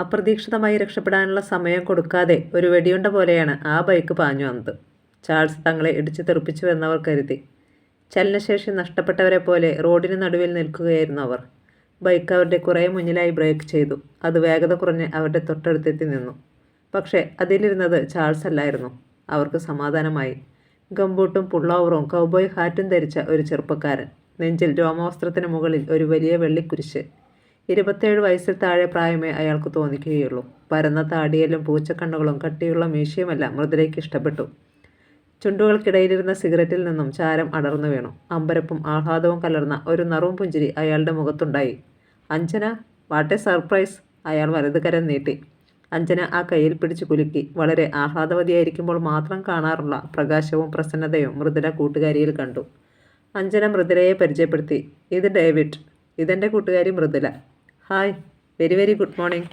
അപ്രതീക്ഷിതമായി രക്ഷപ്പെടാനുള്ള സമയം കൊടുക്കാതെ ഒരു വെടിയുണ്ട പോലെയാണ് ആ ബൈക്ക് പാഞ്ഞു വന്നത്. ചാൾസ് തങ്ങളെ ഇടിച്ചു തെറിപ്പിച്ചുവെന്നവർ കരുതി. ചലനശേഷി നഷ്ടപ്പെട്ടവരെ പോലെ റോഡിന് നടുവിൽ നിൽക്കുകയായിരുന്നു അവർ. ബൈക്ക് അവരുടെ കുറേ മുന്നിലായി ബ്രേക്ക് ചെയ്തു. അത് വേഗത കുറഞ്ഞ് അവരുടെ തൊട്ടടുത്തെത്തി നിന്നു. പക്ഷേ അതിലിരുന്നത് ചാൾസ് അല്ലായിരുന്നു. അവർക്ക് സമാധാനമായി. ഗംബൂട്ടും പുള്ളോവറും കൗബോയ് ഹാറ്റും ധരിച്ച ഒരു ചെറുപ്പക്കാരൻ. നെഞ്ചിൽ രോമവസ്ത്രത്തിന് മുകളിൽ ഒരു വലിയ വെള്ളിക്കുരിശ്. ഇരുപത്തേഴ് വയസ്സിൽ താഴെ പ്രായമേ അയാൾക്ക് തോന്നിക്കുകയുള്ളൂ. പരന്ന താടിയലും പൂച്ചക്കണ്ണുകളും കട്ടിയുള്ള മീശയുമല്ല മൃദുലയ്ക്ക് ഇഷ്ടപ്പെട്ടു. ചുണ്ടുകൾക്കിടയിലിരുന്ന സിഗരറ്റിൽ നിന്നും ചാരം അടർന്നു വീണു. അമ്പരപ്പും ആഹ്ലാദവും കലർന്ന ഒരു നറും പുഞ്ചിരി അയാളുടെ മുഖത്തുണ്ടായി. അഞ്ജന വാട്ട് എ സർപ്രൈസ് അയാൾ വലതുകരം നീട്ടി. അഞ്ജന ആ കയ്യിൽ പിടിച്ചു കുലുക്കി. വളരെ ആഹ്ലാദവതിയായിരിക്കുമ്പോൾ മാത്രം കാണാറുള്ള പ്രകാശവും പ്രസന്നതയും മൃദുല കൂട്ടുകാരിയിൽ കണ്ടു. അഞ്ജന മൃദുലയെ പരിചയപ്പെടുത്തി. ഇത് ഡേവിഡ്. ഇതെന്റെ കൂട്ടുകാരി Mridula. Hi very very good morning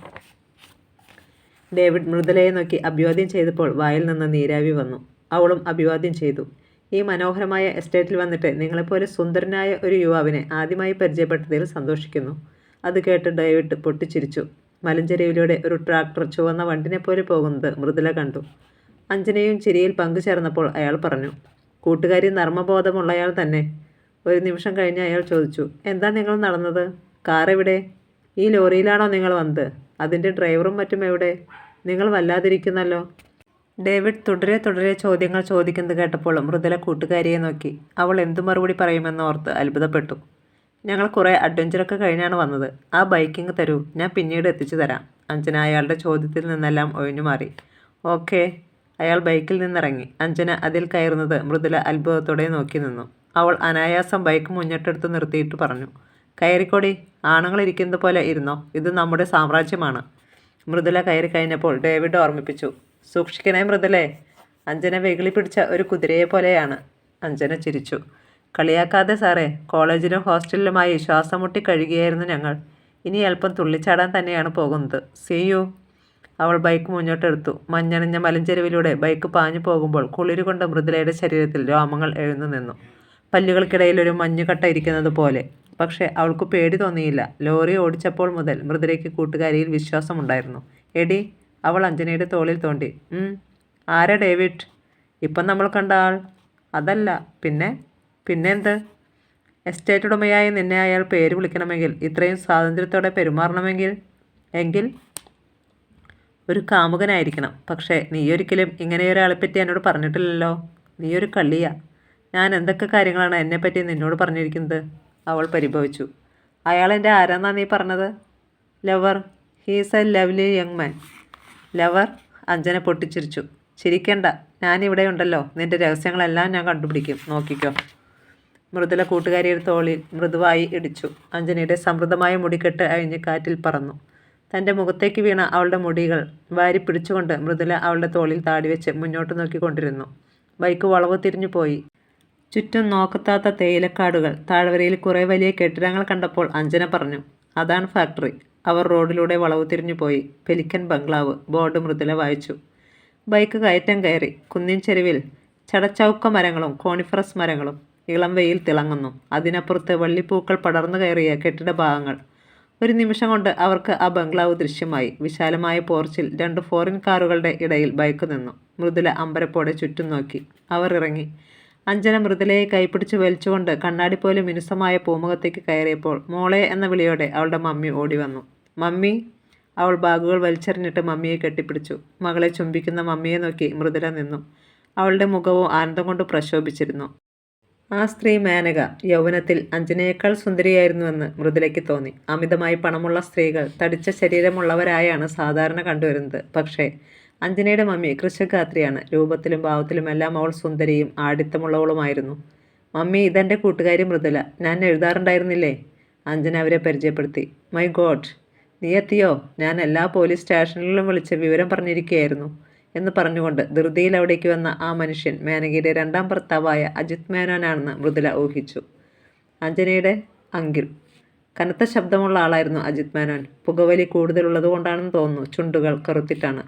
David മൃദുലയെ നോക്കി അഭിവാദ്യം ചെയ്തപ്പോൾ വായിൽ നിന്ന് നീരാവി വന്നു. അവളും അഭിവാദ്യം ചെയ്തു. ഈ മനോഹരമായ എസ്റ്റേറ്റിൽ വന്നിട്ട് നിങ്ങളെപ്പോലെ സുന്ദരനായ ഒരു യുവാവിനെ ആദ്യമായി പരിചയപ്പെട്ടതിൽ സന്തോഷിക്കുന്നു. അത് കേട്ട് ഡേവിഡ് പൊട്ടിച്ചിരിച്ചു. മലഞ്ചെരിവിലൂടെ ഒരു ട്രാക്ടർ ചുവന്ന വണ്ടിനെ പോലെ പോകുന്നത് മൃദുല കണ്ടു. അഞ്ജനയും ചിരിയിൽ പങ്കുചേർന്നപ്പോൾ അയാൾ പറഞ്ഞു കൂട്ടുകാരി നർമ്മബോധമുള്ളയാൾ തന്നെ. ഒരു നിമിഷം കഴിഞ്ഞ് അയാൾ ചോദിച്ചു എന്താ നിങ്ങൾ നടന്നത്? കാർ എവിടെ? ഈ ലോറിയിലാണോ നിങ്ങൾ വന്നത്? അതിന്റെ ഡ്രൈവറും മറ്റും എവിടെ? നിങ്ങൾ വല്ലാതിരിക്കുന്നല്ലോ. ഡേവിഡ് തുടരെ തുടരെ ചോദ്യങ്ങൾ ചോദിക്കുന്നത് കേട്ടപ്പോൾ മൃദുല കൂട്ടുകാരിയെ നോക്കി. അവൾ എന്തു മറുപടി പറയുമെന്ന് ഓർത്ത് അത്ഭുതപ്പെട്ടു. ഞങ്ങൾ കുറേ അഡ്വഞ്ചറൊക്കെ കഴിഞ്ഞാണ് വന്നത്. ആ ബൈക്കിങ് തരൂ. ഞാൻ പിന്നീട് എത്തിച്ചു തരാം. അഞ്ജന അയാളുടെ ചോദ്യത്തിൽ നിന്നെല്ലാം ഒഴിഞ്ഞു മാറി. ഓക്കെ. അയാൾ ബൈക്കിൽ നിന്നിറങ്ങി. അഞ്ജന അതിൽ കയറുന്നത് മൃദുല അത്ഭുതത്തോടെ നോക്കി നിന്നു. അവൾ അനായാസം ബൈക്ക് മുന്നിട്ടെടുത്ത് നിർത്തിയിട്ട് പറഞ്ഞു. കയറിക്കൊടി. ആണുങ്ങളിരിക്കുന്നത് പോലെ ഇരുന്നോ? ഇത് നമ്മുടെ സാമ്രാജ്യമാണ്. മൃദുല കയറി കഴിഞ്ഞപ്പോൾ ഡേവിഡ് ഓർമ്മിപ്പിച്ചു. സൂക്ഷിക്കണേ മൃദുലേ. അഞ്ജന വെകിളി പിടിച്ച ഒരു കുതിരയെ പോലെയാണ്. അഞ്ജന ചിരിച്ചു. കളിയാക്കാതെ സാറേ കോളേജിലും ഹോസ്റ്റലിലുമായി ശ്വാസം മുട്ടി കഴുകിയായിരുന്നു ഞങ്ങൾ. ഇനി അല്പം തുള്ളിച്ചാടാൻ തന്നെയാണ് പോകുന്നത്. സിയു അവൾ ബൈക്ക് മുന്നോട്ടെടുത്തു. മഞ്ഞണിഞ്ഞ മലഞ്ചെരുവിലൂടെ ബൈക്ക് പാഞ്ഞു പോകുമ്പോൾ കുളിരുകൊണ്ട് മൃദുലയുടെ ശരീരത്തിൽ രോമങ്ങൾ എഴുന്നു നിന്നു. പല്ലുകൾക്കിടയിൽ ഒരു മഞ്ഞുകട്ട ഇരിക്കുന്നത് പോലെ. പക്ഷേ അവൾക്ക് പേടി തോന്നിയില്ല. ലോറി ഓടിച്ചപ്പോൾ മുതൽ മൃദുരയ്ക്ക് കൂട്ടുകാരിയിൽ വിശ്വാസമുണ്ടായിരുന്നു. എടി അവൾ അഞ്ജനയുടെ തോളിൽ തോണ്ടി. "ഉം, ആരാ ഡേവിഡ്? ഇപ്പം നമ്മൾ കണ്ട ആൾ. അതല്ല പിന്നെ? പിന്നെന്ത്? എസ്റ്റേറ്റ് ഉടമയായി നിന്നെ അയാൾ പേര് വിളിക്കണമെങ്കിൽ ഇത്രയും സ്വാതന്ത്ര്യത്തോടെ പെരുമാറണമെങ്കിൽ? എങ്കിൽ? ഒരു കാമുകനായിരിക്കണം. പക്ഷേ നീ ഒരിക്കലും ഇങ്ങനെയൊരാളെപ്പറ്റി എന്നോട് പറഞ്ഞിട്ടില്ലല്ലോ. നീയൊരു കള്ളിയാ. ഞാൻ എന്തൊക്കെ കാര്യങ്ങളാണ് എന്നെപ്പറ്റി നിന്നോട് പറഞ്ഞിരിക്കുന്നത്? അവൾ പരിഭവിച്ചു. അയാൾ എന്റെ ആരാന്നാ നീ പറഞ്ഞത്? Lover he's a lovely young man lover Anjana പൊട്ടിച്ചിരിച്ചു. ചിരിക്കണ്ട ഞാനിവിടെ ഉണ്ടല്ലോ. നിന്റെ രഹസ്യങ്ങളെല്ലാം ഞാൻ കണ്ടുപിടിക്കും. നോക്കിക്കോ. മൃദുല കൂട്ടുകാരിയുടെ തോളിൽ മൃദുവായി ഇടിച്ചു. അഞ്ജനയുടെ സമൃദ്ധമായ മുടിക്കെട്ട് അഴിഞ്ഞ് കാറ്റിൽ പറന്നു. തന്റെ മുഖത്തേക്ക് വീണ അവളുടെ മുടികൾ വാരി പിടിച്ചുകൊണ്ട് മൃദുല അവളുടെ തോളിൽ താടി വെച്ച് മുന്നോട്ട് നോക്കിക്കൊണ്ടിരുന്നു. ബൈക്ക് വളവ് തിരിഞ്ഞു പോയി ചുറ്റും നോക്കത്താത്ത തേയിലക്കാടുകൾ. താഴ്വരയിൽ കുറേ വലിയ കെട്ടിടങ്ങൾ കണ്ടപ്പോൾ അഞ്ജന പറഞ്ഞു അതാണ് ഫാക്ടറി. അവർ റോഡിലൂടെ വളവ് തിരിഞ്ഞു പോയി. പെലിക്കൻ ബംഗ്ലാവ് ബോർഡ് മൃദുല വായിച്ചു. ബൈക്ക് കയറ്റം കയറി. കുന്നിൻ ചെരുവിൽ ചടച്ചൗക്ക മരങ്ങളും കോണിഫറസ് മരങ്ങളും ഇളം വെയിൽ തിളങ്ങുന്നു. അതിനപ്പുറത്ത് വള്ളിപ്പൂക്കൾ പടർന്നു കയറിയ കെട്ടിട ഭാഗങ്ങൾ. ഒരു നിമിഷം കൊണ്ട് അവർക്ക് ആ ബംഗ്ലാവ് ദൃശ്യമായി. വിശാലമായ പോർച്ചിൽ രണ്ട് ഫോറിൻ കാറുകളുടെ ഇടയിൽ ബൈക്ക് നിന്നു. മൃദുല അമ്പരപ്പോടെ ചുറ്റും നോക്കി. അവർ ഇറങ്ങി. അഞ്ജന മൃദുലയെ കൈപ്പിടിച്ച് വലിച്ചുകൊണ്ട് കണ്ണാടി പോലെ മിനുസമായ പൂമുഖത്തേക്ക് കയറിയപ്പോൾ മോളെ എന്ന വിളിയോടെ അവളുടെ മമ്മി ഓടി വന്നു മമ്മി അവൾ ബാഗുകൾ വലിച്ചെറിഞ്ഞിട്ട് മമ്മിയെ കെട്ടിപ്പിടിച്ചു. മകളെ ചുംബിക്കുന്ന മമ്മിയെ നോക്കി മൃദുല നിന്നു. അവളുടെ മുഖവും ആനന്ദം കൊണ്ട് പ്രശോഭിച്ചിരുന്നു. ആ സ്ത്രീ മേനക യൗവനത്തിൽ അഞ്ജനയേക്കാൾ സുന്ദരിയായിരുന്നുവെന്ന് മൃദുലയ്ക്ക് തോന്നി. അമിതമായി പണമുള്ള സ്ത്രീകൾ തടിച്ച ശരീരമുള്ളവരായാണ് സാധാരണ കണ്ടുവരുന്നത്. പക്ഷേ അഞ്ജനയുടെ മമ്മി കൃഷഗാത്രിയാണ് രൂപത്തിലും ഭാവത്തിലുമെല്ലാം അവൾ സുന്ദരിയും ആടിത്തമുള്ളവളുമായിരുന്നു. മമ്മി ഇതെന്റെ കൂട്ടുകാരി മൃദുല. ഞാൻ എഴുതാറുണ്ടായിരുന്നില്ലേ? അഞ്ജന അവരെ പരിചയപ്പെടുത്തി. മൈ ഗോഡ് നീ എത്തിയോ? ഞാൻ എല്ലാ പോലീസ് സ്റ്റേഷനുകളിലും വിളിച്ച് വിവരം പറഞ്ഞിരിക്കുകയായിരുന്നു എന്ന് പറഞ്ഞുകൊണ്ട് ധൃതിയിൽ അവിടേക്ക് വന്ന ആ മനുഷ്യൻ മേനകയുടെ രണ്ടാം ഭർത്താവായ അജിത് മേനോനാണെന്ന് മൃദുല ഊഹിച്ചു. അഞ്ജനയുടെ അങ്കിൽ കനത്ത ശബ്ദമുള്ള ആളായിരുന്നു അജിത് മേനോൻ. പുകവലി കൂടുതലുള്ളത് കൊണ്ടാണെന്ന് തോന്നുന്നു ചുണ്ടുകൾ കറുത്തിട്ടാണ്.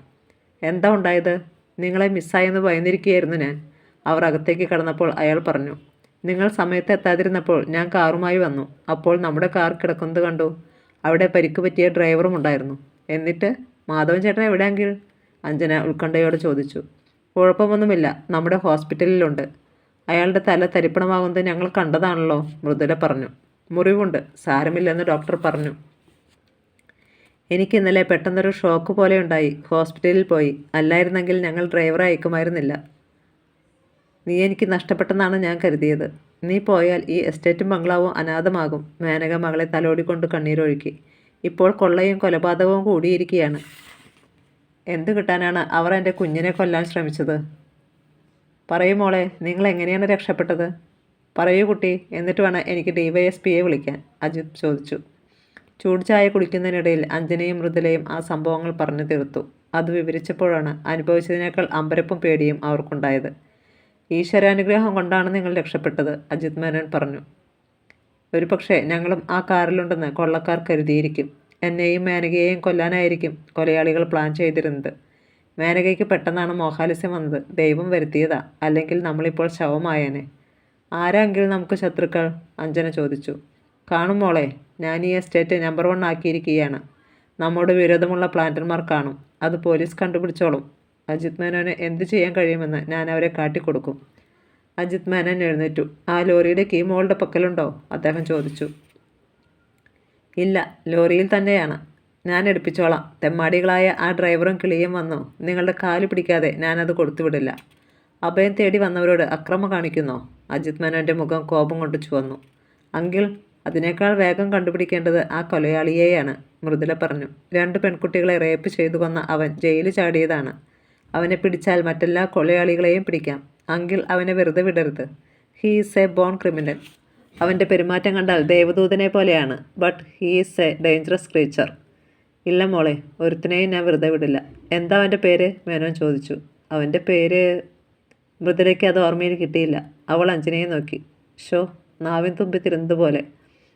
എന്താ ഉണ്ടായത്? നിങ്ങളെ മിസ്സായെന്ന് ഭയന്നിരിക്കുകയായിരുന്നു ഞാൻ. അവർ അകത്തേക്ക് കടന്നപ്പോൾ അയാൾ പറഞ്ഞു നിങ്ങൾ സമയത്ത് എത്താതിരുന്നപ്പോൾ ഞാൻ കാറുമായി വന്നു. അപ്പോൾ നമ്മുടെ കാർ കിടക്കുന്നത് കണ്ടു. അവിടെ പരിക്ക് പറ്റിയ ഡ്രൈവറും ഉണ്ടായിരുന്നു. എന്നിട്ട് മാധവൻ ചേട്ടൻ എവിടെയെങ്കിൽ? അഞ്ജന ഉത്കണ്ഠയോട് ചോദിച്ചു. കുഴപ്പമൊന്നുമില്ല. നമ്മുടെ ഹോസ്പിറ്റലിലുണ്ട്. അയാളുടെ തല തരിപ്പണമാകുന്നത് ഞങ്ങൾ കണ്ടതാണല്ലോ മൃദുല പറഞ്ഞു. മുറിവുണ്ട്. സാരമില്ലെന്ന് ഡോക്ടർ പറഞ്ഞു. എനിക്ക് ഇന്നലെ പെട്ടെന്നൊരു ഷോക്ക് പോലെ ഉണ്ടായി. ഹോസ്പിറ്റലിൽ പോയി. അല്ലായിരുന്നെങ്കിൽ ഞങ്ങൾ ഡ്രൈവറെ അയക്കുമായിരുന്നില്ല. നീ എനിക്ക് നഷ്ടപ്പെട്ടെന്നാണ് ഞാൻ കരുതിയത്. നീ പോയാൽ ഈ എസ്റ്റേറ്റും ബംഗ്ലാവും അനാഥമാകും. മേനക മകളെ തലോടിക്കൊണ്ട് കണ്ണീരൊഴുക്കി. ഇപ്പോൾ കൊള്ളയും കൊലപാതകവും കൂടിയിരിക്കുകയാണ്. എന്ത് കിട്ടാനാണ് അവർ എന്റെ കുഞ്ഞിനെ കൊല്ലാൻ ശ്രമിച്ചത്? പറയൂ മോളെ നിങ്ങൾ എങ്ങനെയാണ് രക്ഷപ്പെട്ടത്? പറയൂ കുട്ടി എന്നിട്ട് വേണം എനിക്ക് ഡി വൈ എസ് പിയെ വിളിക്കാൻ. അജിത് ചോദിച്ചു. ചൂട് ചായ കുടിക്കുന്നതിനിടയിൽ അഞ്ജനയും മൃദുലയും ആ സംഭവങ്ങൾ പറഞ്ഞു തീർത്തു. അത് വിവരിച്ചപ്പോഴാണ് അനുഭവിച്ചതിനേക്കാൾ അമ്പരപ്പും പേടിയും അവർക്കുണ്ടായത്. ഈശ്വരാനുഗ്രഹം കൊണ്ടാണ് നിങ്ങൾ രക്ഷപ്പെട്ടത് അജിത് മേനോൻ പറഞ്ഞു. ഒരു പക്ഷേ ഞങ്ങളും ആ കാറിലുണ്ടെന്ന് കൊള്ളക്കാർ കരുതിയിരിക്കും. എന്നെയും മേനകയെയും കൊല്ലാനായിരിക്കും കൊലയാളികൾ പ്ലാൻ ചെയ്തിരുന്നത്. മേനകയ്ക്ക് പെട്ടെന്നാണ് മോഹാലിസ്യം വന്നത്. ദൈവം വരുത്തിയതാ അല്ലെങ്കിൽ നമ്മളിപ്പോൾ ശവമായേനെ. ആരാങ്കിൽ നമുക്ക് ശത്രുക്കൾ? അഞ്ജന ചോദിച്ചു. കാണും മോളെ ഞാൻ ഈ എസ്റ്റേറ്റ് നമ്പർ വൺ ആക്കിയിരിക്കുകയാണ്. നമ്മോട് വിരോധമുള്ള പ്ലാന്റർമാർ കാണും. അത് പോലീസ് കണ്ടുപിടിച്ചോളും. അജിത് മേനോന് എന്ത് ചെയ്യാൻ കഴിയുമെന്ന് ഞാൻ അവരെ കാട്ടിക്കൊടുക്കും. അജിത് മേനോൻ എഴുന്നേറ്റു. ആ ലോറിയുടെ കീ മോളുടെ പക്കലുണ്ടോ? അദ്ദേഹം ചോദിച്ചു. ഇല്ല ലോറിയിൽ തന്നെയാണ്. ഞാൻ എടുപ്പിച്ചോളാം. തെമ്മാടികളായ ആ ഡ്രൈവറും കിളിയും വന്നു. നിങ്ങളുടെ കാൽ പിടിക്കാതെ ഞാനത് കൊടുത്തുവിടില്ല. അഭയം തേടി വന്നവരോട് അക്രമം കാണിക്കുന്നോ? അജിത് മേനോന്റെ മുഖം കോപം കൊണ്ട് ചുവന്നു. അങ്കിൾ അതിനേക്കാൾ വേഗം കണ്ടുപിടിക്കേണ്ടത് ആ കൊലയാളിയെയാണ് മൃദുല പറഞ്ഞു. രണ്ട് പെൺകുട്ടികളെ റേപ്പ് ചെയ്തു വന്ന അവൻ ജയിലിൽ ചാടിയതാണ്. അവനെ പിടിച്ചാൽ മറ്റെല്ലാ കൊലയാളികളെയും പിടിക്കാം. അങ്കിൾ അവനെ വെറുതെ വിടരുത്. He is a born criminal അവന്റെ പെരുമാറ്റം കണ്ടാൽ ദേവദൂതനെ പോലെയാണ് but he is a dangerous creature ഇല്ല മോളെ ഒരുത്തിനെയും ഞാൻ വെറുതെ വിടില്ല. എന്താ അവന്റെ പേര്? മേനോൻ ചോദിച്ചു. അവന്റെ പേര് മൃദുലയ്ക്ക് അത് ഓർമ്മയിൽ കിട്ടിയില്ല. അവൾ അഞ്ജനയെ നോക്കി. ഷോ നാവിൻ തുമ്പി തിരുന്നത് പോലെ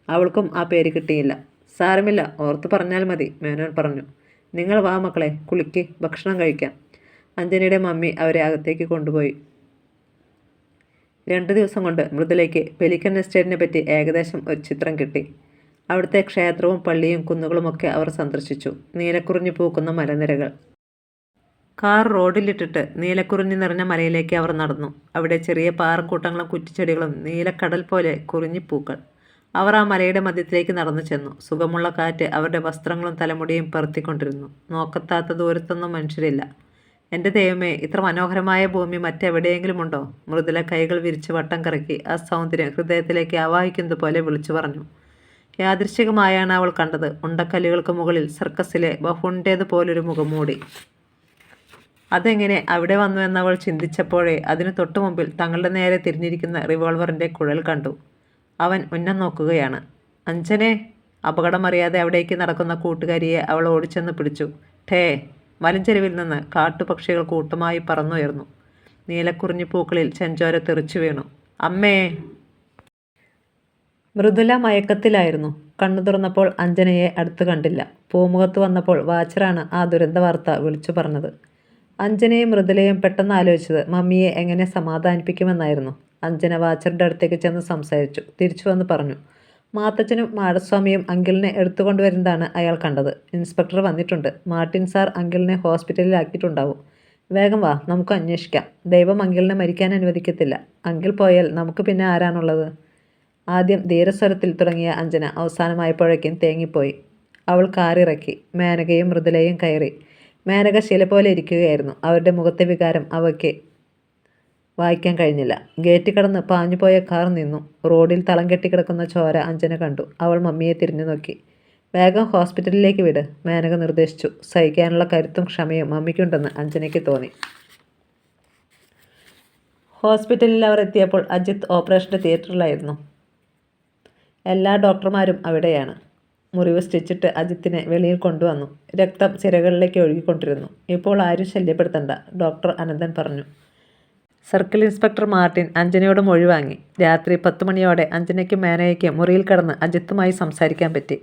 അവൾക്കും ആ പേര് കിട്ടിയില്ല. സാരമില്ല ഓർത്ത് പറഞ്ഞാൽ മതി മേനോൻ പറഞ്ഞു. നിങ്ങൾ വാ മക്കളെ കുളിക്ക് ഭക്ഷണം കഴിക്കാം. അഞ്ജനയുടെ മമ്മി അവരെ അകത്തേക്ക് കൊണ്ടുപോയി. രണ്ട് ദിവസം കൊണ്ട് മൃദുലയ്ക്ക് പെലിക്കൻ എസ്റ്റേറ്റിനെ പറ്റി ഏകദേശം ഒരു ചിത്രം കിട്ടി. അവിടുത്തെ ക്ഷേത്രവും പള്ളിയും കുന്നുകളുമൊക്കെ അവർ സന്ദർശിച്ചു. നീലക്കുറിഞ്ഞു പൂക്കുന്ന മലനിരകൾ. കാർ റോഡിലിട്ടിട്ട് നീലക്കുറിഞ്ഞു നിറഞ്ഞ മലയിലേക്ക് അവർ നടന്നു. അവിടെ ചെറിയ പാറക്കൂട്ടങ്ങളും കുറ്റിച്ചെടികളും നീലക്കടൽ പോലെ കുറിഞ്ഞിപ്പൂക്കൾ അവർ ആ മലയുടെ മധ്യത്തിലേക്ക് നടന്നു ചെന്നു. സുഖമുള്ള കാറ്റ് അവരുടെ വസ്ത്രങ്ങളും തലമുടിയും പെറുത്തിക്കൊണ്ടിരുന്നു. നോക്കത്താത്ത ദൂരത്തൊന്നും മനുഷ്യരില്ല. എന്റെ ദൈവമേ ഇത്ര മനോഹരമായ ഭൂമി മറ്റെവിടെയെങ്കിലും ഉണ്ടോ? മൃദുല കൈകൾ വിരിച്ച് വട്ടം കറക്കി ആ സൗന്ദര്യം ഹൃദയത്തിലേക്ക് ആവാഹിക്കുന്നത് പോലെ വിളിച്ചു പറഞ്ഞു. യാദൃശികമായാണ് അവൾ കണ്ടത്. ഉണ്ടക്കല്ലുകൾക്ക് മുകളിൽ സർക്കസിലെ ബഹുണ്ടേതുപോലൊരു മുഖംമൂടി അതെങ്ങനെ അവിടെ വന്നു എന്നവൾ ചിന്തിച്ചപ്പോഴേ അതിനു തൊട്ടുമുമ്പിൽ തങ്ങളുടെ നേരെ തിരിഞ്ഞിരിക്കുന്ന റിവോൾവറിന്റെ കുഴൽ കണ്ടു. അവൻ ഉന്നം നോക്കുകയാണ്. അഞ്ജനെ അപകടമറിയാതെ അവിടേക്ക് നടക്കുന്ന കൂട്ടുകാരിയെ അവൾ ഓടിച്ചെന്ന് പിടിച്ചു. ഠേ മലഞ്ചെരുവിൽ നിന്ന് കാട്ടുപക്ഷികൾ കൂട്ടമായി പറന്നുയർന്നു. നീലക്കുറിഞ്ഞു പൂക്കളിൽ ചെഞ്ചോര തെറിച്ചു വീണു. അമ്മേ! മൃദുല മയക്കത്തിലായിരുന്നു. കണ്ണു തുറന്നപ്പോൾ അഞ്ജനയെ അടുത്ത് കണ്ടില്ല. പൂമുഖത്ത് വന്നപ്പോൾ വാച്ചറാണ് ആ ദുരന്ത വാർത്ത വിളിച്ചു പറഞ്ഞത്. അഞ്ജനയും മൃദുലയും പെട്ടെന്ന് ആലോചിച്ചത് മമ്മിയെ എങ്ങനെ സമാധാനിപ്പിക്കുമെന്നായിരുന്നു. അഞ്ജന വാച്ചറുടെ അടുത്തേക്ക് ചെന്ന് സംസാരിച്ചു. തിരിച്ചു വന്ന് പറഞ്ഞു മാത്തച്ഛനും മാടസ്വാമിയും അങ്കിളിനെ എടുത്തുകൊണ്ടുവരുന്നതാണ് അയാൾ കണ്ടത്. ഇൻസ്പെക്ടർ വന്നിട്ടുണ്ട്. മാർട്ടിൻ സാർ അങ്കിളിനെ ഹോസ്പിറ്റലിലാക്കിയിട്ടുണ്ടാവും. വേഗം വാ നമുക്ക് അന്വേഷിക്കാം. ദൈവം അങ്കിളിനെ മരിക്കാൻ അനുവദിക്കത്തില്ല. അങ്കിൾ പോയാൽ നമുക്ക് പിന്നെ ആരാണുള്ളത്? ആദ്യം ധീരസ്വരത്തിൽ തുടങ്ങിയ അഞ്ജന അവസാനമായപ്പോഴേക്കും തേങ്ങിപ്പോയി. അവൾ കാറിറക്കി മേനകയും മൃദുലയും കയറി. മേനക ശില പോലെ ഇരിക്കുകയായിരുന്നു. അവരുടെ മുഖത്തെ വികാരം അവയ്ക്ക് വായിക്കാൻ കഴിഞ്ഞില്ല. ഗേറ്റ് കടന്ന് പാഞ്ഞുപോയ കാർ നിന്നു. റോഡിൽ തളം കെട്ടിക്കിടക്കുന്ന ചോര അഞ്ജന കണ്ടു. അവൾ മമ്മിയെ തിരിഞ്ഞു നോക്കി. വേഗം ഹോസ്പിറ്റലിലേക്ക് വിട് മേനക നിർദ്ദേശിച്ചു. സഹിക്കാനുള്ള കരുത്തും ക്ഷമയും മമ്മിക്കുണ്ടെന്ന് അഞ്ജനയ്ക്ക് തോന്നി. ഹോസ്പിറ്റലിൽ അവർ എത്തിയപ്പോൾ അജിത്ത് ഓപ്പറേഷന്റെ തിയേറ്ററിലായിരുന്നു. എല്ലാ ഡോക്ടർമാരും അവിടെയാണ്. മുറിവ് സ്റ്റിച്ചിട്ട് അജിത്തിനെ വെളിയിൽ കൊണ്ടുവന്നു. രക്തം സിരകളിലേക്ക് ഒഴുകിക്കൊണ്ടിരുന്നു. ഇപ്പോൾ ആരും ശല്യപ്പെടുത്തണ്ട ഡോക്ടർ അനന്തൻ പറഞ്ഞു. സർക്കിൾ ഇൻസ്പെക്ടർ മാർട്ടിൻ അഞ്ജനയോട് മൊഴിവാങ്ങി രാത്രി പത്ത് മണിയോടെ അഞ്ജനയ്ക്കും മേനയ്ക്കും മുറിയിൽ കടന്ന് അജിത്തുമായി സംസാരിക്കാൻ പറ്റി.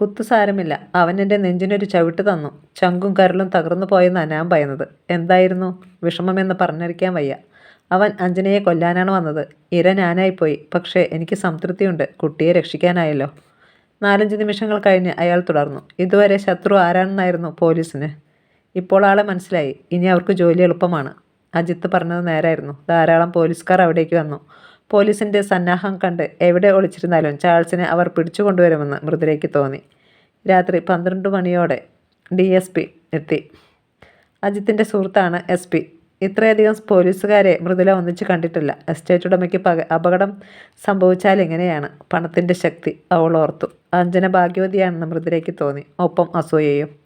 കുത്തു സാരമില്ല. അവൻ എന്റെ നെഞ്ചിനൊരു ചവിട്ട് തന്നു. ചങ്കും കരളും തകർന്നു പോയെന്നാണ് ഞാൻ ഭയന്നത്. എന്തായിരുന്നു? വിഷമമെന്ന് പറഞ്ഞിരിക്കാൻ വയ്യ. അവൻ അഞ്ജനയെ കൊല്ലാനാണ് വന്നത്. ഇര ഞാനായിപ്പോയി. പക്ഷേ എനിക്ക് സംതൃപ്തിയുണ്ട്. കുട്ടിയെ രക്ഷിക്കാനായല്ലോ. നാലഞ്ച് നിമിഷങ്ങൾ കഴിഞ്ഞ് അയാൾ തുടർന്നു. ഇതുവരെ ശത്രു ആരാണെന്നായിരുന്നു പോലീസിന്? ഇപ്പോൾ ആളെ മനസ്സിലായി. ഇനി അവർക്ക് ജോലി എളുപ്പമാണ്. അജിത്ത് പറഞ്ഞത് നേരായിരുന്നു. ധാരാളം പോലീസുകാർ അവിടേക്ക് വന്നു. പോലീസിന്റെ സന്നാഹം കണ്ട് എവിടെ ഒളിച്ചിരുന്നാലും ചാൾസിനെ അവർ പിടിച്ചു കൊണ്ടുവരുമെന്ന് മൃദുലയ്ക്ക് തോന്നി. രാത്രി പന്ത്രണ്ട് മണിയോടെ ഡി എസ് പി എത്തി. അജിത്തിന്റെ സുഹൃത്താണ് എസ് പി. ഇത്രയധികം പോലീസുകാരെ മൃദുല ഒന്നിച്ച് കണ്ടിട്ടില്ല. എസ്റ്റേറ്റ് ഉടമയ്ക്ക് പക അപകടം സംഭവിച്ചാൽ എങ്ങനെയാണ്? പണത്തിന്റെ ശക്തി അവൾ ഓർത്തു. അഞ്ജന ഭാഗ്യവതിയാണെന്ന് മൃദുലയ്ക്ക് തോന്നി. ഒപ്പം അസൂയയും.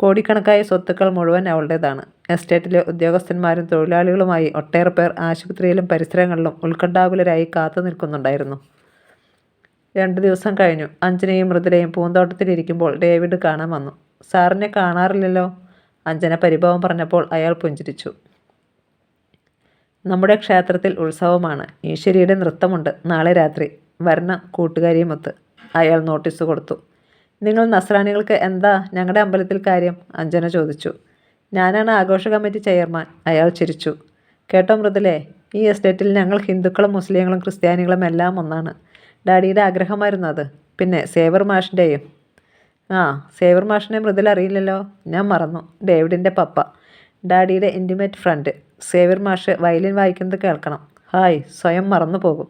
കോടിക്കണക്കായ സ്വത്തുക്കൾ മുഴുവൻ അവളുടേതാണ്. എസ്റ്റേറ്റിലെ ഉദ്യോഗസ്ഥന്മാരും തൊഴിലാളികളുമായി ഒട്ടേറെ പേർ ആശുപത്രിയിലും പരിസരങ്ങളിലും ഉത്കണ്ഠാകുലരായി കാത്തു നിൽക്കുന്നുണ്ടായിരുന്നു. രണ്ട് ദിവസം കഴിഞ്ഞു. അഞ്ജനയും മൃദുലയും പൂന്തോട്ടത്തിലിരിക്കുമ്പോൾ ഡേവിഡ് കാണാൻ വന്നു. സാറിനെ കാണാറില്ലല്ലോ? അഞ്ജന പരിഭവം പറഞ്ഞപ്പോൾ അയാൾ പുഞ്ചിരിച്ചു. നമ്മുടെ ക്ഷേത്രത്തിൽ ഉത്സവമാണ്. ഈശ്വരിയുടെ നൃത്തമുണ്ട്. നാളെ രാത്രി. വരണ കൂട്ടുകാരിയുമൊത്ത്. അയാൾ നോട്ടീസ് കൊടുത്തു. നിങ്ങൾ നസ്രാണികൾക്ക് എന്താ ഞങ്ങളുടെ അമ്പലത്തിൽ കാര്യം? അഞ്ജന ചോദിച്ചു. ഞാനാണ് ആഘോഷ കമ്മിറ്റി ചെയർമാൻ. അയാൾ ചിരിച്ചു. കേട്ടോ മൃദുലേ ഈ എസ്റ്റേറ്റിൽ ഞങ്ങൾ ഹിന്ദുക്കളും മുസ്ലിങ്ങളും ക്രിസ്ത്യാനികളും എല്ലാം ഒന്നാണ്. ഡാഡിയുടെ ആഗ്രഹമായിരുന്നു അത്. പിന്നെ സേവർ മാഷിന്റെയും. ആ സേവർ മാഷിനെ മൃദുല അറിയില്ലല്ലോ. ഞാൻ മറന്നു. ഡേവിഡിന്റെ പപ്പ. ഡാഡിയുടെ ഇന്റിമേറ്റ് ഫ്രണ്ട്. സേവർ മാഷ് വയലിൻ വായിക്കുന്നത് കേൾക്കണം. ഹായ് സ്വയം മറന്നു പോകും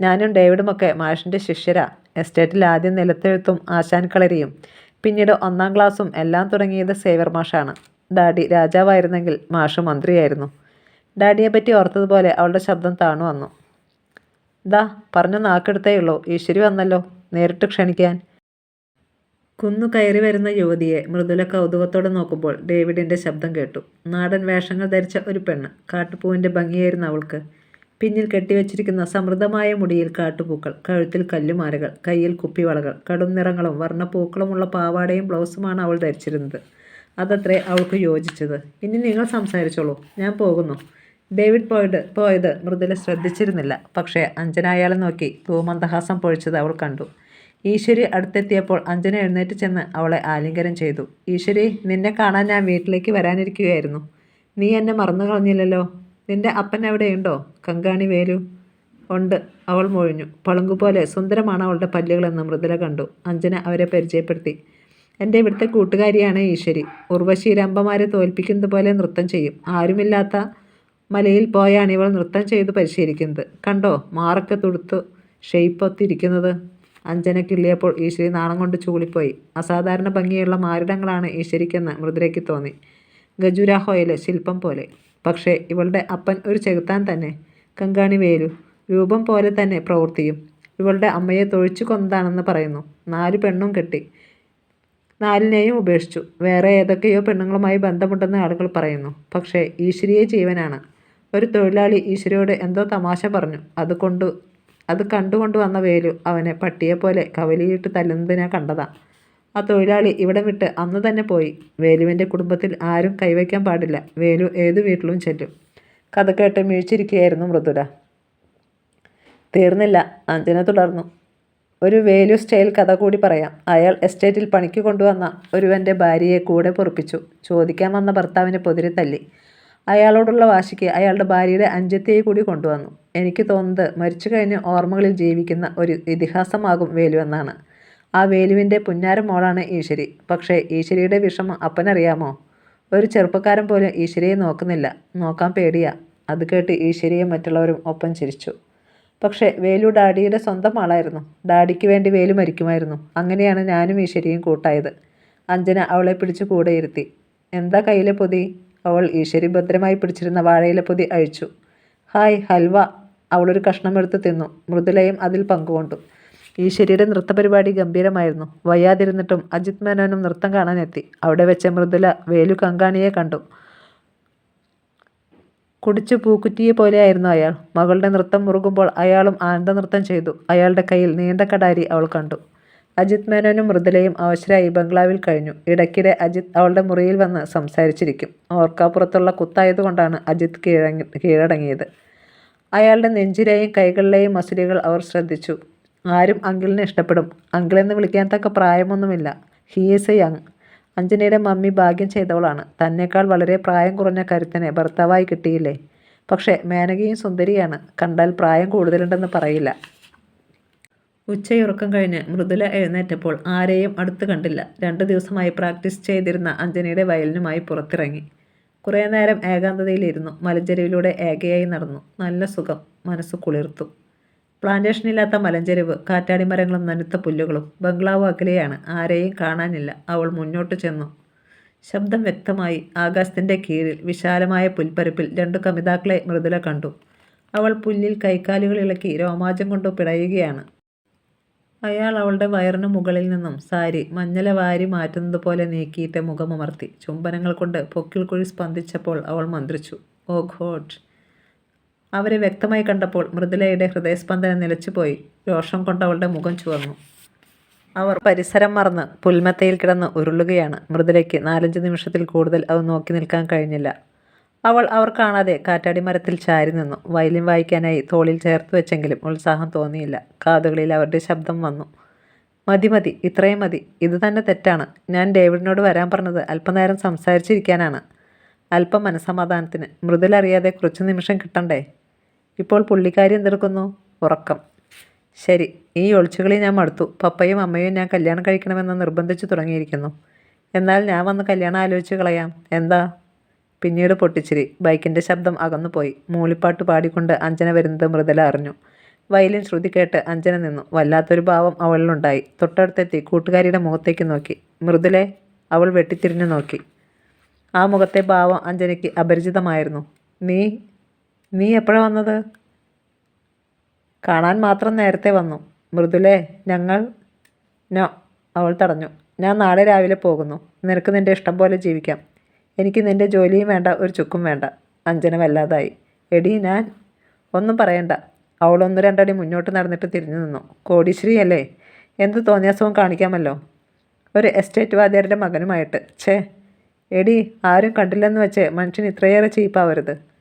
ഞാനും ഡേവിഡുമൊക്കെ മാഷിന്റെ ശിഷ്യരാ. എസ്റ്റേറ്റിൽ ആദ്യം നിലത്തെഴുത്തും ആശാൻ കളരിയും പിന്നീട് ഒന്നാം ക്ലാസ്സും എല്ലാം തുടങ്ങിയത് സേവർ മാഷാണ്. ഡാഡി രാജാവായിരുന്നെങ്കിൽ മാഷ് മന്ത്രിയായിരുന്നു. ഡാഡിയെ പറ്റി ഓർത്തതുപോലെ അവളുടെ ശബ്ദം താണു വന്നു. ദാ പറഞ്ഞു നാക്കെടുത്തേ ഉള്ളൂ ഈശ്വരി വന്നല്ലോ. നേരിട്ട് ക്ഷണിക്കാൻ. കുന്നു കയറി വരുന്ന യുവതിയെ മൃദുല കൗതുകത്തോടെ നോക്കുമ്പോൾ ഡേവിഡിന്റെ ശബ്ദം കേട്ടു. നാടൻ വേഷങ്ങൾ ധരിച്ച ഒരു പെണ്ണ് കാട്ടുപൂവിന്റെ ഭംഗിയായിരുന്നു അവൾക്ക്. പിന്നിൽ കെട്ടിവെച്ചിരിക്കുന്ന സമൃദ്ധമായ മുടിയിൽ കാട്ടുപൂക്കൾ കഴുത്തിൽ കല്ലുമാലകൾ കയ്യിൽ കുപ്പിവളകൾ കടും നിറങ്ങളും വർണപ്പൂക്കളുമുള്ള പാവാടയും ബ്ലൗസുമാണ് അവൾ ധരിച്ചിരുന്നത്. അതത്രേ അവൾക്ക് യോജിച്ചത്. ഇനി നിങ്ങൾ സംസാരിച്ചോളൂ. ഞാൻ പോകുന്നു. ഡേവിഡ് പോയിഡ് പോയത് മൃദുല ശ്രദ്ധിച്ചിരുന്നില്ല. പക്ഷേ അഞ്ജന അയാളെ നോക്കി തൂമന്ദഹാസം പൊഴിച്ചത് അവൾ കണ്ടു. ഈശ്വരി അടുത്തെത്തിയപ്പോൾ അഞ്ജന എഴുന്നേറ്റ് ചെന്ന് അവളെ ആലിംഗനം ചെയ്തു. ഈശ്വരി നിന്നെ കാണാൻ ഞാൻ വീട്ടിലേക്ക് വരാനിരിക്കുകയായിരുന്നു. നീ എന്നെ മറന്നു കളഞ്ഞില്ലല്ലോ നിന്റെ അപ്പൻ എവിടെയുണ്ടോ? കങ്കാണി വേലു. ഉണ്ട്. അവൾ മൊഴിഞ്ഞു. പളുങ്കുപോലെ സുന്ദരമാണ് അവളുടെ പല്ലുകളെന്ന് മൃദുല കണ്ടു. അഞ്ജന അവരെ പരിചയപ്പെടുത്തി. എന്റെ ഇവിടുത്തെ കൂട്ടുകാരിയാണ് ഈശ്വരി. ഉർവശി രംഭമാരെ തോൽപ്പിക്കുന്നത് പോലെ നൃത്തം ചെയ്യും. ആരുമില്ലാത്ത മലയിൽ പോയാണ് ഇവൾ നൃത്തം ചെയ്ത് പരിശീലിക്കുന്നത്. കണ്ടോ? മാറൊക്കെ തുടുത്തു ഷെയ്പ്പൊത്തിരിക്കുന്നത്. അഞ്ജന കിള്ളിയപ്പോൾ ഈശ്വരി നാണം കൊണ്ട് ചൂളിപ്പോയി. അസാധാരണ ഭംഗിയുള്ള മാരിടങ്ങളാണ് ഈശ്വരിക്കെന്ന് മൃദുരയ്ക്ക് തോന്നി. ഗജുരാഹോയിലെ ശില്പം പോലെ. പക്ഷേ ഇവളുടെ അപ്പൻ ഒരു ചെകുത്താൻ തന്നെ. കങ്കാണി വേലു രൂപം പോലെ തന്നെ പ്രവൃത്തിയും. ഇവളുടെ അമ്മയെ തൊഴിച്ചു കൊന്നതാണെന്ന് പറയുന്നു. നാല് പെണ്ണും കെട്ടി. നാലിനെയും ഉപേക്ഷിച്ചു. വേറെ ഏതൊക്കെയോ പെണ്ണുങ്ങളുമായി ബന്ധമുണ്ടെന്ന് ആളുകൾ പറയുന്നു. പക്ഷേ ഈശ്വരിയെ ജീവനാണ്. ഒരു തൊഴിലാളി ഈശ്വരിയോട് എന്തോ തമാശ പറഞ്ഞു. അതുകൊണ്ട് അത് കണ്ടുകൊണ്ട് വന്ന വേലു അവനെ പട്ടിയെപ്പോലെ കവലിയിട്ട് തല്ലുന്നതിനെ കണ്ടതാ. ആ തൊഴിലാളി ഇവിടെ വിട്ട് അന്ന് തന്നെ പോയി. വേലുവിന്റെ കുടുംബത്തിൽ ആരും കൈവയ്ക്കാൻ പാടില്ല. വേലു ഏത് വീട്ടിലും ചെല്ലും. കഥ കേട്ട് മിഴിച്ചിരിക്കുകയായിരുന്നു മൃദുല. തീർന്നില്ല. അതിനെ തുടർന്നു. ഒരു വേലു സ്റ്റൈൽ കഥ കൂടി പറയാം. അയാൾ എസ്റ്റേറ്റിൽ പണിക്ക് കൊണ്ടുവന്ന ഒരുവന്റെ ഭാര്യയെ കൂടെ പൊറപ്പിച്ചു. ചോദിക്കാൻ വന്ന ഭർത്താവിനെ പൊതിരെ തല്ലി. അയാളോടുള്ള വാശിക്ക് അയാളുടെ ഭാര്യയുടെ അഞ്ചത്തെയെ കൂടി കൊണ്ടുവന്നു. എനിക്ക് തോന്നുന്നത് മരിച്ചു കഴിഞ്ഞ് ഓർമ്മകളിൽ ജീവിക്കുന്ന ഒരു ഇതിഹാസമാകും വേലു എന്നാണ്. ആ വേലുവിന്റെ പുന്നാര മോളാണ് ഈശ്വരി. പക്ഷേ ഈശ്വരിയുടെ വിഷമം അപ്പനറിയാമോ? ഒരു ചെറുപ്പക്കാരൻ പോലും ഈശ്വരിയെ നോക്കുന്നില്ല. നോക്കാൻ പേടിയാ. അത് കേട്ട് ഈശ്വരിയെ മറ്റുള്ളവരും ഒപ്പം ചിരിച്ചു. പക്ഷേ വേലു ഡാഡിയുടെ സ്വന്തം ആളായിരുന്നു. ഡാഡിക്ക് വേണ്ടി വേലു മരിക്കുമായിരുന്നു. അങ്ങനെയാണ് ഞാനും ഈശ്വരിയും കൂട്ടായത്. അഞ്ജന അവളെ പിടിച്ചു കൂടെ ഇരുത്തി. എന്താ കയ്യിലെ പൊതി? അവൾ ഈശ്വരി ഭദ്രമായി പിടിച്ചിരുന്ന വാഴയിലെ പൊതി അഴിച്ചു. ഹായ് ഹൽവ. അവളൊരു കഷ്ണമെടുത്ത് തിന്നു. മൃദുലയും അതിൽ പങ്കുകൊണ്ടു. ഈശ്വരിയുടെ നൃത്തപരിപാടി ഗംഭീരമായിരുന്നു. വയ്യാതിരുന്നിട്ടും അജിത് മേനോനും നൃത്തം കാണാനെത്തി. അവിടെ വെച്ച മൃദുല വേലു കങ്കാണിയെ കണ്ടു. കുടിച്ചു പൂക്കുറ്റിയെ പോലെയായിരുന്നു അയാൾ. മകളുടെ നൃത്തം മുറുകുമ്പോൾ അയാളും ആനന്ദ നൃത്തം ചെയ്തു. അയാളുടെ കയ്യിൽ നീണ്ട കടാരി അവൾ കണ്ടു. അജിത് മേനോനും മൃദുലയും അവശരായി ബംഗ്ലാവിൽ കഴിഞ്ഞു. ഇടയ്ക്കിടെ അജിത് അവളുടെ മുറിയിൽ വന്ന് സംസാരിച്ചിരിക്കും. ഓർക്കാപ്പുറത്തുള്ള കുത്തായതുകൊണ്ടാണ് അജിത് കീഴങ്ങി കീഴടങ്ങിയത്. അയാളുടെ നെഞ്ചിലെയും കൈകളിലെയും മസിലുകൾ അവർ ശ്രദ്ധിച്ചു. ആരും അങ്കിളിനെ ഇഷ്ടപ്പെടും. അങ്കിളെന്ന് വിളിക്കാൻ തക്ക പ്രായമൊന്നുമില്ല. ഹീ ഈസ് എ യങ് അഞ്ജനയുടെ മമ്മി ഭാഗ്യം ചെയ്തവളാണ്. തന്നെക്കാൾ വളരെ പ്രായം കുറഞ്ഞ കരുത്തനെ ഭർത്താവായി കിട്ടിയില്ലേ? പക്ഷേ മേനകയും സുന്ദരിയാണ്. കണ്ടാൽ പ്രായം കൂടുതലുണ്ടെന്ന് പറയില്ല. ഉച്ചയുറക്കം കഴിഞ്ഞ് മൃദുല എഴുന്നേറ്റപ്പോൾ ആരെയും അടുത്ത് കണ്ടില്ല. രണ്ട് ദിവസമായി പ്രാക്ടീസ് ചെയ്തിരുന്ന അഞ്ജനയുടെ വയലിനുമായി പുറത്തിറങ്ങി. കുറേ നേരം ഏകാന്തതയിലിരുന്നു. മലഞ്ചെരുവിലൂടെ ഏകയായി നടന്നു. നല്ല സുഖം. മനസ്സ് കുളിർത്തു. പ്ലാന്റേഷനില്ലാത്ത മലഞ്ചെരുവ് കാറ്റാടി മരങ്ങളും നനുത്ത പുല്ലുകളും ബംഗ്ലാവ് അകലെയാണ് ആരെയും കാണാനില്ല. അവൾ മുന്നോട്ട് ചെന്നു. ശബ്ദം വ്യക്തമായി ആകാശത്തിന്റെ കീഴിൽ വിശാലമായ പുൽപ്പരപ്പിൽ രണ്ടു കമിതാക്കളെ മൃദുല കണ്ടു. അവൾ പുല്ലിൽ കൈക്കാലുകൾ ഇളക്കി രോമാഞ്ചം കൊണ്ടു പിടയുകയാണ്. അയാൾ അവളുടെ വയറിനു മുകളിൽ നിന്നും സാരി മഞ്ഞല വാരി മാറ്റുന്നത് പോലെ നീക്കിയിട്ട് മുഖമമർത്തി. ചുംബനങ്ങൾ കൊണ്ട് പൊക്കിൾ കുഴി സ്പന്ദിച്ചപ്പോൾ അവൾ മന്ത്രിച്ചു. ഓ ഘോട്ട് അവരെ വ്യക്തമായി കണ്ടപ്പോൾ മൃദുലയുടെ ഹൃദയസ്പന്ദനം നിലച്ചുപോയി. രോഷം കൊണ്ട് അവളുടെ മുഖം ചുവന്നു. അവർ പരിസരം മറന്ന് പുൽമത്തയിൽ കിടന്ന് ഉരുളുകയാണ്. മൃദുലയ്ക്ക് നാലഞ്ച് നിമിഷത്തിൽ കൂടുതൽ അത് നോക്കി നിൽക്കാൻ കഴിഞ്ഞില്ല. അവൾ അവർ കാണാതെ കാറ്റാടി മരത്തിൽ ചാരി നിന്നു. വയലിൻ വായിക്കാനായി തോളിൽ ചേർത്ത് വെച്ചെങ്കിലും ഉത്സാഹം തോന്നിയില്ല. കാതുകളിൽ അവരുടെ ശബ്ദം വന്നു. മതി മതി ഇത്രയും മതി. ഇത് തന്നെ തെറ്റാണ്. ഞാൻ ഡേവിഡിനോട് വരാൻ പറഞ്ഞത് അല്പനേരം സംസാരിച്ചിരിക്കാനാണ്. അല്പം മനസമാധാനത്തിന് മൃദുലറിയാതെ കുറച്ച് നിമിഷം കിട്ടണ്ടേ? ഇപ്പോൾ പുള്ളിക്കാരി എന്തെടുക്കുന്നു? ഉറക്കം. ശരി ഈ ഒളിച്ചുകളി ഞാൻ മടുത്തു. പപ്പയും അമ്മയും ഞാൻ കല്യാണം കഴിക്കണമെന്ന് നിർബന്ധിച്ചു തുടങ്ങിയിരിക്കുന്നു. എന്നാൽ ഞാൻ വന്ന് കല്യാണം ആലോചിച്ച് കളയാം. എന്താ? പിന്നീട് പൊട്ടിച്ചിരി. ബൈക്കിന്റെ ശബ്ദം അകന്നുപോയി. മൂളിപ്പാട്ട് പാടിക്കൊണ്ട് അഞ്ജന വരുന്നത് മൃദല അറിഞ്ഞു. വയലിൻ ശ്രുതി കേട്ട് അഞ്ജന നിന്നു. വല്ലാത്തൊരു ഭാവം അവളിലുണ്ടായി. തൊട്ടടുത്തെത്തി കൂട്ടുകാരിയുടെ മുഖത്തേക്ക് നോക്കി. മൃദുലെ അവൾ വെട്ടിത്തിരിഞ്ഞു നോക്കി. ആ മുഖത്തെ ഭാവം അഞ്ജനയ്ക്ക് അപരിചിതമായിരുന്നു. നീ നീ എപ്പോഴാണ് വന്നത്? കാണാൻ മാത്രം നേരത്തെ വന്നു. മൃദുലേ ഞങ്ങൾ നോ അവൾ തടഞ്ഞു. ഞാൻ നാളെ രാവിലെ പോകുന്നു. നിനക്ക് നിന്റെ ഇഷ്ടം പോലെ ജീവിക്കാം. എനിക്ക് നിന്റെ ജോലിയും വേണ്ട ഒരു ചുക്കും വേണ്ട. അഞ്ജന വല്ലാതായി. എടി ഞാൻ ഒന്നും പറയണ്ട. അവളൊന്ന് രണ്ടടി മുന്നോട്ട് നടന്നിട്ട് തിരിഞ്ഞു നിന്നു. കോടീശ്രീ അല്ലേ എന്ത് തോന്നിയാസവും കാണിക്കാമല്ലോ. ഒരു എസ്റ്റേറ്റ് വാദ്യാരുടെ മകനുമായിട്ട്. ഛേ എടി ആരും കണ്ടില്ലെന്ന് വെച്ച് മനുഷ്യൻ ഇത്രയേറെ ചീപ്പാവരുത്.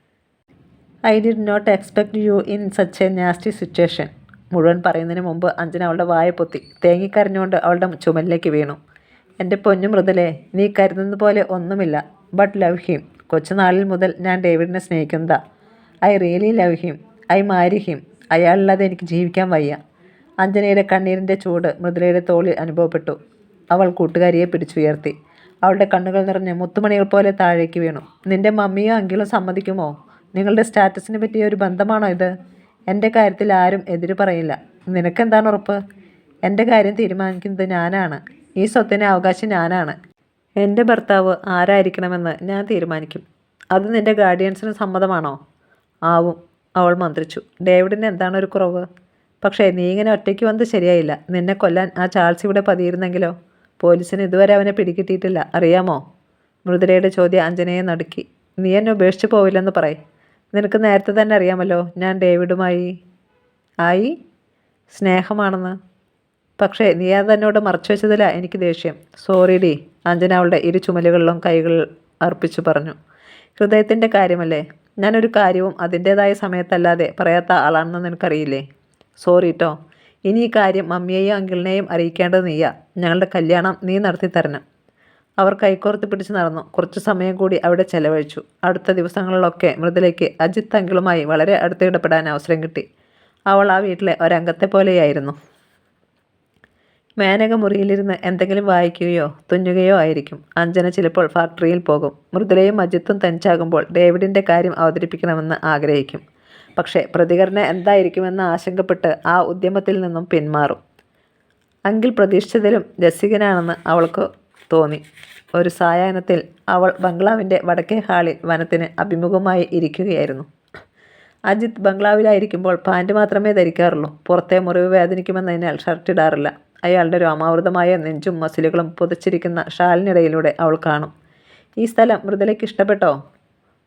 I did not expect you in such a nasty situation മുഴുവൻ പറയുന്നതിന് മുമ്പ് അഞ്ജന അവളുടെ വായ പൊത്തി തേങ്ങിക്കരഞ്ഞുകൊണ്ട് അവളുടെ ചുമലിലേക്ക് വീണു. എന്റെ പൊന്നു മൃദുലേ നീ കരുതുന്നത് പോലെ ഒന്നുമില്ല. ബട്ട് ലവ് ഹിം കൊച്ചുനാളിൽ മുതൽ ഞാൻ ഡേവിഡിനെ സ്നേഹിക്കുന്നതാ. I really love him I marry him അയാളില്ലാതെ എനിക്ക് ജീവിക്കാൻ വയ്യ. അഞ്ജനയുടെ കണ്ണീരിന്റെ ചൂട് മൃദുലയുടെ തോളിൽ അനുഭവപ്പെട്ടു. അവൾ കൂട്ടുകാരിയെ പിടിച്ചുയർത്തി. അവളുടെ കണ്ണുകൾ നിറഞ്ഞ് മുത്തുമണികൾ പോലെ താഴേക്ക് വീണു. നിന്റെ മമ്മിയോ അങ്കിളും സമ്മതിക്കുമോ? നിങ്ങളുടെ സ്റ്റാറ്റസിനെ പറ്റിയ ഒരു ബന്ധമാണോ ഇത്? എന്റെ കാര്യത്തിൽ ആരും എതിര് പറയില്ല. നിനക്കെന്താണ് ഉറപ്പ്? എന്റെ കാര്യം തീരുമാനിക്കുന്നത് ഞാനാണ്. ഈ സ്വത്തിന് അവകാശം ഞാനാണ്. എന്റെ ഭർത്താവ് ആരായിരിക്കണമെന്ന് ഞാൻ തീരുമാനിക്കും. അത് നിന്റെ ഗാർഡിയൻസിന് സമ്മതമാണോ? ആവും. അവൾ മന്ത്രിച്ചു. ഡേവിഡിന് എന്താണ് ഒരു കുറവ്? പക്ഷേ നീ ഇങ്ങനെ ഒറ്റയ്ക്ക് വന്ന് ശരിയായില്ല. നിന്നെ കൊല്ലാൻ ആ ചാൾസ് ഇവിടെ പതിയിരുന്നെങ്കിലോ? പോലീസിന് ഇതുവരെ അവനെ പിടികിട്ടിയിട്ടില്ല. അറിയാമോ? മൃദുരയുടെ ചോദ്യം അഞ്ജനയെ നടുക്കി. നീ എന്നെ ഉപേക്ഷിച്ച് പോവില്ലെന്ന് പറയും. നിനക്ക് നേരത്തെ തന്നെ അറിയാമല്ലോ ഞാൻ ഡേവിഡുമായി ആയി സ്നേഹമാണെന്ന്. പക്ഷേ നീ അത് എന്നോട് മറച്ചു വെച്ചതില്ല എനിക്ക് ദേഷ്യം. സോറി ഡി അഞ്ജന അവളുടെ ഇരു ചുമലുകളിലും കൈകൾ അർപ്പിച്ചു പറഞ്ഞു. ഹൃദയത്തിന്റെ കാര്യമല്ലേ? ഞാനൊരു കാര്യവും അതിന്റേതായ സമയത്തല്ലാതെ പറയാത്ത ആളാണെന്ന് നിനക്കറിയില്ലേ? സോറി കേട്ടോ ഇനി ഈ കാര്യം മമ്മിയെയും അങ്കിളിനെയും അറിയിക്കേണ്ടത് നീയാ. ഞങ്ങളുടെ കല്യാണം നീ നടത്തി തരണം അവർ കൈകോർത്ത് പിടിച്ച് നടന്നു. കുറച്ച് സമയം കൂടി അവിടെ ചെലവഴിച്ചു. അടുത്ത ദിവസങ്ങളിലൊക്കെ മൃദുലയ്ക്ക് അജിത് അങ്കിളുമായി വളരെ അടുത്ത് ഇടപെടാൻ അവസരം കിട്ടി. അവൾ ആ വീട്ടിലെ ഒരംഗത്തെ പോലെയായിരുന്നു. മേനക മുറിയിലിരുന്ന് എന്തെങ്കിലും വായിക്കുകയോ തുന്നുകയോ ആയിരിക്കും. അഞ്ജന ചിലപ്പോൾ ഫാക്ടറിയിൽ പോകും. മൃദുലയും അജിത്തും തനിച്ചാകുമ്പോൾ ഡേവിഡിന്റെ കാര്യം അവതരിപ്പിക്കണമെന്ന് ആഗ്രഹിക്കും. പക്ഷേ പ്രതികരണം എന്തായിരിക്കുമെന്ന് ആശങ്കപ്പെട്ട് ആ ഉദ്യമത്തിൽ നിന്നും പിന്മാറും. അങ്കിൽ പ്രതീക്ഷിച്ചതിലും രസികനാണെന്ന് അവൾക്ക് തോന്നി. ഒരു സായാഹ്നത്തിൽ അവൾ ബംഗ്ലാവിന്റെ വടക്കേ ഹാളിൽ വനത്തിന് അഭിമുഖമായി ഇരിക്കുകയായിരുന്നു. അജിത് ബംഗ്ലാവിലായിരിക്കുമ്പോൾ പാന്റ് മാത്രമേ ധരിക്കാറുള്ളൂ. പുറത്തെ മുറിവ് വേദനിക്കുമെന്നതിനാൽ ഷർട്ട് ഇടാറില്ല. അയാളുടെ രോമാവൃതമായ നെഞ്ചും മസിലുകളും പുതച്ചിരിക്കുന്ന ഷാലിനിടയിലൂടെ അവൾ കാണും. ഈ സ്ഥലം മൃദലയ്ക്ക് ഇഷ്ടപ്പെട്ടോ?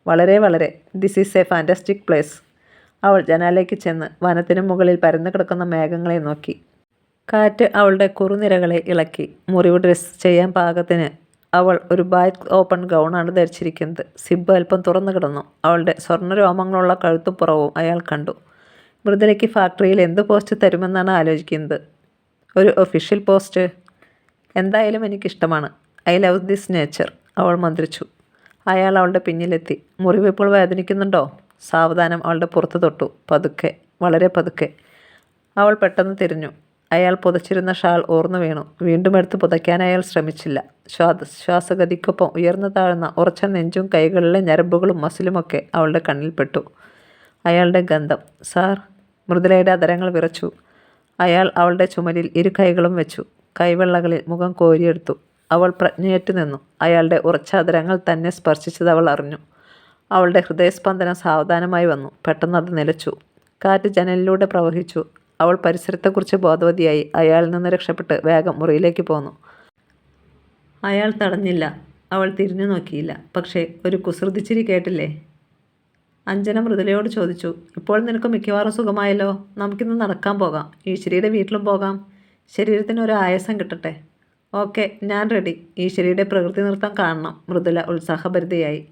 വളരെ വളരെ. This is a fantastic place അവൾ ജനാലേക്ക് ചെന്ന് വനത്തിനു മുകളിൽ പരന്നു കിടക്കുന്ന മേഘങ്ങളെ നോക്കി. കാറ്റ് അവളുടെ കുറുനിരകളെ ഇളക്കി. മുറിവ് ഡ്രസ് ചെയ്യാൻ പാകത്തിന് അവൾ ഒരു ബാക്ക് ഓപ്പൺ ഗൗണാണ് ധരിച്ചിരിക്കുന്നത്. സിബ് അല്പം തുറന്നു കിടന്നു. അവളുടെ സ്വർണ രോമങ്ങളുള്ള കഴുത്തും പുറവും അയാൾ കണ്ടു. മൃദുലയ്ക്ക് ഫാക്ടറിയിൽ എന്ത് പോസ്റ്റ് തരുമെന്നാണ് ആലോചിക്കുന്നത്? ഒരു ഒഫീഷ്യൽ പോസ്റ്റ് എന്തായാലും എനിക്കിഷ്ടമാണ്. ഐ ലവ് ദിസ് നേച്ചർ അവൾ മന്ത്രിച്ചു. അയാൾ അവളുടെ പിന്നിലെത്തി. മുറിവ് ഇപ്പോൾ വേദനിക്കുന്നുണ്ടോ? സാവധാനം അവളുടെ പുറത്ത് തൊട്ടു. പതുക്കെ. വളരെ പതുക്കെ. അവൾ പെട്ടെന്ന് തിരിഞ്ഞു. അയാൾ പുതച്ചിരുന്ന ഷാൾ ഓർന്നു വീണു. വീണ്ടും എടുത്ത് പുതയ്ക്കാൻ അയാൾ ശ്രമിച്ചില്ല. ശ്വാസ ശ്വാസഗതിക്കൊപ്പം ഉയർന്നു താഴ്ന്ന ഉറച്ച നെഞ്ചും കൈകളിലെ ഞരമ്പുകളും മസിലുമൊക്കെ അവളുടെ കണ്ണിൽപ്പെട്ടു അയാളുടെ ഗന്ധം. സാർ മൃദുലയുടെ അതരങ്ങൾ വിറച്ചു. അയാൾ അവളുടെ ചുമലിൽ ഇരു കൈകളും വെച്ചു. കൈവെള്ളകളിൽ മുഖം കോരിയെടുത്തു. അവൾ പ്രജ്ഞയേറ്റു നിന്നു. അയാളുടെ ഉറച്ച അതരങ്ങൾ തന്നെ സ്പർശിച്ചത് അവൾ അറിഞ്ഞു. അവളുടെ ഹൃദയസ്പന്ദനം സാവധാനമായി വന്നു. പെട്ടെന്ന് അത് നിലച്ചു. കാറ്റ് ജനലിലൂടെ പ്രവഹിച്ചു. അവൾ പരിസരത്തെക്കുറിച്ച് ബോധവതിയായി. അയാളിൽ നിന്ന് രക്ഷപ്പെട്ട് വേഗം മുറിയിലേക്ക് പോന്നു. അയാൾ തടഞ്ഞില്ല. അവൾ തിരിഞ്ഞു നോക്കിയില്ല. പക്ഷേ ഒരു കുസൃതിച്ചിരി കേട്ടില്ലേ? അഞ്ജന മൃദുലയോട് ചോദിച്ചു ഇപ്പോൾ നിനക്ക് മിക്കവാറും സുഖമായല്ലോ? നമുക്കിന്ന് നടക്കാൻ പോകാം. ഈശ്വരിയുടെ വീട്ടിലും പോകാം. ശരീരത്തിന് ഒരു ആയാസം കിട്ടട്ടെ. ഓക്കെ ഞാൻ റെഡി. ഈശ്വരിയുടെ പ്രകൃതി നൃത്തം കാണണം. മൃദുല ഉത്സാഹഭരിതയായി.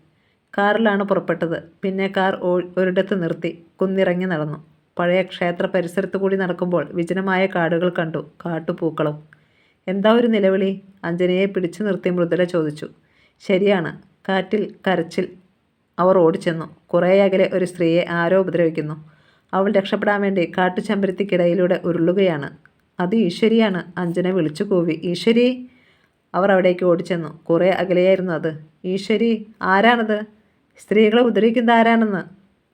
കാറിലാണ് പുറപ്പെട്ടത്. പിന്നെ കാർ ഒരിടത്ത് നിർത്തി. കുന്നിറങ്ങി നടന്നു. പഴയ ക്ഷേത്ര പരിസരത്തു കൂടി നടക്കുമ്പോൾ വിജനമായ കാടുകൾ കണ്ടു. കാട്ടുപൂക്കളും എന്താ ഒരു നിലവിളി? അഞ്ജനയെ പിടിച്ചു നിർത്തി മൃദുല ചോദിച്ചു. ശരിയാണ്. കാറ്റിൽ കരച്ചിൽ. അവർ ഓടിച്ചെന്നു. കുറേ അകലെ ഒരു സ്ത്രീയെ ആരോ ഉപദ്രവിക്കുന്നു. അവൾ രക്ഷപ്പെടാൻ വേണ്ടി കാട്ടുചമ്പരത്തിക്കിടയിലൂടെ ഉരുളുകയാണ്. അത് ഈശ്വരിയാണ്. അഞ്ജന വിളിച്ചു കൂവി. ഈശ്വരി! അവർ അവിടേക്ക് ഓടിച്ചെന്നു. കുറേ അകലെയായിരുന്നു അത്. ഈശ്വരി! ആരാണത്? സ്ത്രീകളെ ഉപദ്രവിക്കുന്നത് ആരാണെന്ന്?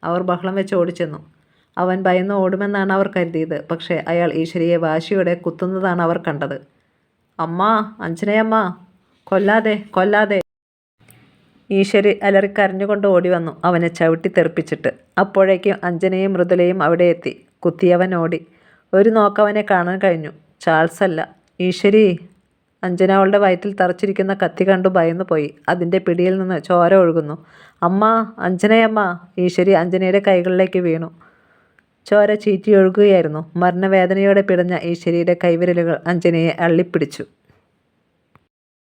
അവർ ബഹളം വെച്ച് ഓടിച്ചെന്നു. അവൻ ഭയന്ന് ഓടുമെന്നാണ് അവർ കരുതിയത്. പക്ഷേ അയാൾ ഈശ്വരിയെ വാശിയോടെ കുത്തുന്നതാണ് അവർ കണ്ടത്. അമ്മ അഞ്ജനയമ്മ കൊല്ലാതെ കൊല്ലാതെ. ഈശ്വരി അലറിക്കരഞ്ഞുകൊണ്ട് ഓടി വന്നു അവനെ ചവിട്ടി തെറിപ്പിച്ചിട്ട്. അപ്പോഴേക്കും അഞ്ജനയും മൃദുലയും അവിടെ എത്തി. കുത്തിയവൻ ഓടി. ഒരു നോക്കവനെ കാണാൻ കഴിഞ്ഞു. ചാൾസ് അല്ല. ഈശ്വരി. അഞ്ജന അവളുടെ വയറ്റിൽ തറച്ചിരിക്കുന്ന കത്തി കണ്ടു ഭയന്നു പോയി. അതിന്റെ പിടിയിൽ നിന്ന് ചോര ഒഴുകുന്നു. അമ്മ അഞ്ജനയമ്മ ഈശ്വരി അഞ്ജനയുടെ കൈകളിലേക്ക് വീണു. ചോര ചീറ്റിയൊഴുകുകയായിരുന്നു. മരണവേദനയോടെ പിടഞ്ഞ ഈശ്വരിയുടെ കൈവിരലുകൾ അഞ്ജനയെ അള്ളിപ്പിടിച്ചു.